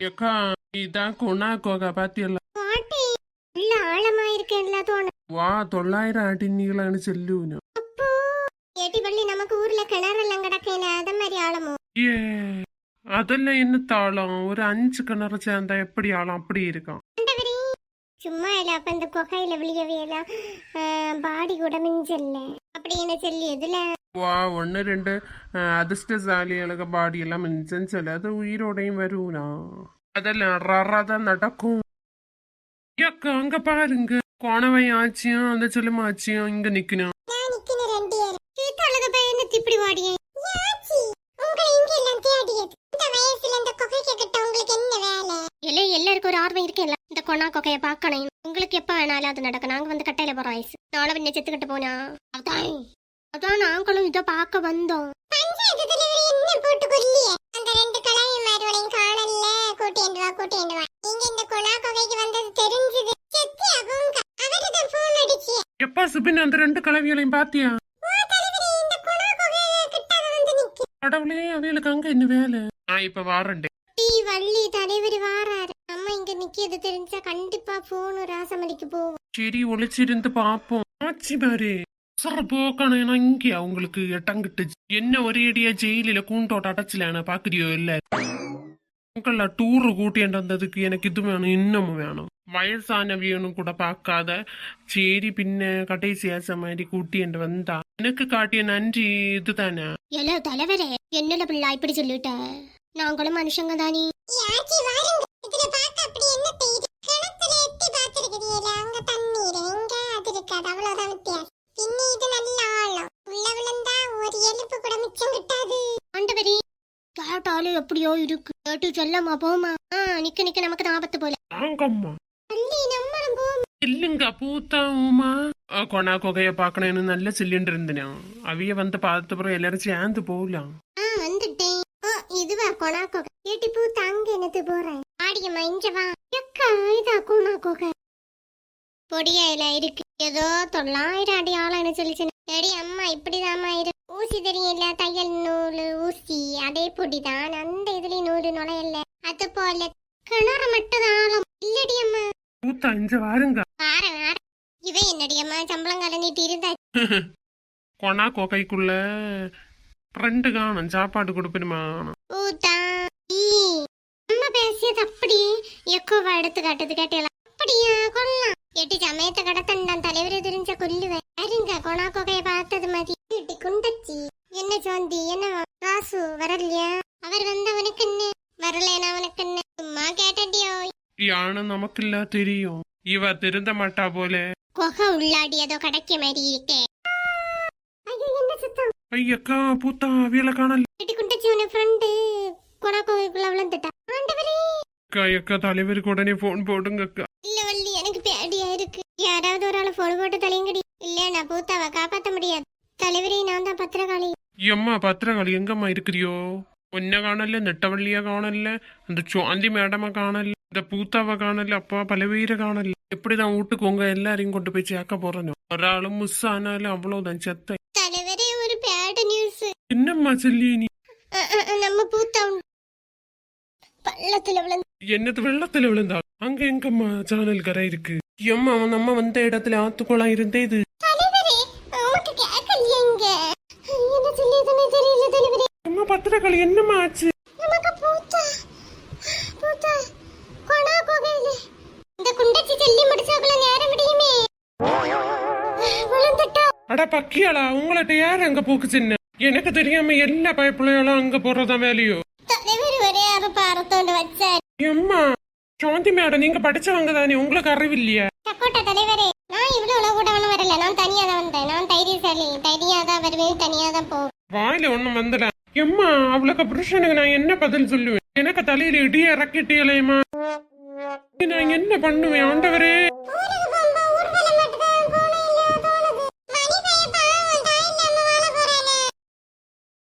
ஏக்கா இதான் கொணாக்கோக்கா பாத்தியல்ல பாட்டி உள்ள ஆழமா இருக்கேன்ல தோணு வா തൊള്ളായിരം അടി നീളാണ് ചെല്ലൂന് அப்போ ஏட்டி பள்ளி நமக்கு ஊர்ல கிணறெல்லாம் கிடக்கேன அத மாதிரி ஆழமோ ஏ அதெல்லாம் என்ன தாளம் ஒரு அஞ்சு கிணறு சேர்ந்தா எப்படி ஆளம் அப்படி இருக்கான் ஆண்டவரே சும்மா இல்ல அப்ப இந்த குகையில விழியவே எல்லாம் பாடி கூட மிஞ்சல்ல அப்படின்னு சொல்லி எதுல വാ ഒന്ന് രണ്ട് ആ, അതിഷ്ടശാലികളൊക്കെ ബാഡിയെല്ലാം മിഞ്ചൻ ചിലത് ഉയിരോടെയും വരൂനാ அதெல்லாம் ரறத நடக்கும் ஏக்கா அங்க பாருங்க கோணவை ஆச்சியும் அந்த செல்லும் ஆச்சியும் இங்க நிக்கணும் நான் நிக்கின ரெண்டு பேரும் சீத்தாளுக பையனை இப்படி வாடியே யாச்சி உங்களை இங்க எல்லாம் தேடியது இந்த வயசுல இந்த குகைக்கு கிட்ட உங்களுக்கு என்ன வேலை இல்ல எல்லாருக்கும் ஒரு ஆர்வம் இருக்கேன்ல இந்த கொணா குகைய பார்க்கணும் உங்களுக்கு எப்ப வேணாலும் அது நடக்கும் நாங்க வந்து கட்டையில போற வயசு நாளை பின்ன செத்துக்கிட்டு போனா அதான் அதான் நாங்களும் இத பார்க்க வந்தோம். பஞ்சாயத்து தலைவர் என்ன போட்டு கொல்லியே? அந்த ரெண்டு கலாயமார்களையும் காணல கூட்டிட்டு வா கூட்டிட்டு வா. நீங்க இந்த கொணா குகைக்கு வந்தது தெரிஞ்சது. செத்தி அவங்க அவர்தான் போன் அடிச்சு. எப்பா சுபின் அந்த ரெண்டு கலவிகளையும் பாத்தியா? கடவுளே அவைகளுக்கு அங்க என்ன வேலை? நான் இப்ப வாரண்டே டீ வள்ளி தலைவர் வாராரு. அம்மா இங்க நிக்கிறது தெரிஞ்சா கண்டிப்பா போன் ராசமணிக்கு போவோம். சரி ஒளிச்சிருந்து பாப்போம். ஆச்சி பாரு. சார் போக்கணும் இங்கே அவங்களுக்கு எட்டங்கிட்டு என்ன ஒரேடியா ஜெயிலில கூண்டோட்ட அடைச்சலான பாக்குறியோ இல்ல உங்கள டூரு கூட்டிட்டு வந்ததுக்கு எனக்கு இது வேணும் இன்னமும் வேணும் வயசானவியனும் கூட பார்க்காத சரி பின்ன கடைசியாச மாதிரி கூட்டிட்டு வந்தா எனக்கு காட்டிய நன்றி இதுதானே எலோ தலைவரே என்னல பிள்ளை இப்படி சொல்லிட்ட நாங்களும் மனுஷங்க தானே கேட்டாலும் எப்படியோ இருக்கு. கேட்டு சொல்லமா போமா ஆ நிக்க நிக்க நமக்கு தான் ஆபத்து போல. வாங்கம்மா. அள்ளி நம்மளும் போமா இல்லைங்க பூத்தா உமா கொணா கொகைய பாக்கணும்னு நல்ல சொல்லிட்டு இருந்தேன். அவிய வந்து பார்த்தப்புறம் எல்லாரும் சேர்ந்து போகலாம். ஆ வந்துட்டேன். ஓ இதுவா கொணாக்கோ ஏட்டி பூ தாங்க என்னது போறேன்? ஆடியம்மா இங்க வா. எக்கா இதா கொணாக்கோக பொடியாயில இருக்கு. ஏதோ தொள்ளாயிரம் அடி ஆளான்னு சொல்லிச்சு? எடி அம்மா இப்படிதாம்மா இரு. ஊசி தெரியல தையல் நூல் ஊசி அதே பொடிதான். அந்த இதுலயும் நூறு நுழையல. அது போல கிணறு மட்டும் தான் ஆழம். இல்லடி அம்மா. இங்க வாருங்க. வார வார. இவ என்னடி அம்மா சம்பளம் கலை நீட்டி இருந்தா? கொணா கொகைக்குள்ள ஃப்ரெண்டு காணும் சாப்பாடு கொடுப்பணுமா ஊத்தா ஈ. அம்மா பேசியது அப்படி எக்கோவா எடுத்து காட்டுது கேட்டேலாம் அப்படியா கொல்லாம் எட்டி சமயத்தை கடத்தண்டான் தலைவரை தெரிஞ்ச கொல்லுவேன் அருங்க கொணா கொகைய பார்த்தது மதி எட்டி குண்டச்சி என்ன சோந்தி என்ன ராசு வரலையா அவர் வந்தவனுக்கு என்ன வரலேனா அவனுக்கு என்ன சும்மா கேட்டடியோ യാണ് നമുക്കില്ല தெரியும் இவ திருந்த மாட்டா போல கொகை உள்ளாடி ஏதோ கிடைக்க மாதிரி இருக்கே ஐயோ என்ன சுத்தம் ஐயக்கா பூத்தா அவியல காணல எட்டி குண்டச்சி உன ஃப்ரெண்டு கொணா கொகைக்குள்ள விழுந்துட்டா ஆண்டவரே அக்கா அக்கா தலைவருக்கு உடனே போன் போடுங்க அக்கா யாராவது ஒரு ஆளை போன் போட்டு தலையங்கடி இல்ல நான் பூத்தாவை காப்பாத்த முடியாது தலைவரே நான் தான் பத்திரகாளி எம்மா பத்திரகாளி எங்கம்மா இருக்கிறியோ ഒന്ന കാണല്ല നെട്ടവള്ളിയെ കാണല്ല அந்த சுவாந்தி மேடமை കാണല്ല இந்த பூத்தாவை കാണല്ല அப்பா பலவீர കാണല്ല எப்படிதான் வீட்டுக்கு உங்க எல்லாரையும் கொண்டு போய் சேர்க்க போறனோ ஒராளும் மிஸ் ஆனாலும் அவ்வளவுதான் செத்த தலைவரே ஒரு பேட் நியூஸ் என்னம்மா சொல்லி எம்மா நம்ம வந்த இடத்துல ஆத்துக்குளம் இருந்தே இது. அம்மா பத்திரகாளி என்னம்மா ஆச்சு? அட பக்கியாளா உங்கள்ட்ட யார் அங்க போக்கு சின்ன? எனக்கு தெரியாம எல்லா பயப்பிள்ளைகளும் அங்க போறதா வேலையோ? தலைவர் ஒரே அறுப்பு அறுத்தோண்டு வச்சார். எம்மா சாந்தி மேடம் நீங்க படிச்சவங்க தானே உங்களுக்கு அறிவில்லையா. சக்கோட்ட தலைவரே நான் இவ்வளவு கூட ஒன்றும் வரல. நான் தனியா தான் வந்தேன். நான் தைரியசாலி. தைரியா தான் வருவேன். தனியா தான் போவேன் வாயில ஒண்ணும் வந்துடா எம்மா அவளுக்கு புருஷனுக்கு நான் என்ன பதில் சொல்லுவேன்? எனக்கு தலையில இடிய இறக்கிட்டீங்களேம்மா. நான் என்ன பண்ணுவேன் ஆண்டவரே?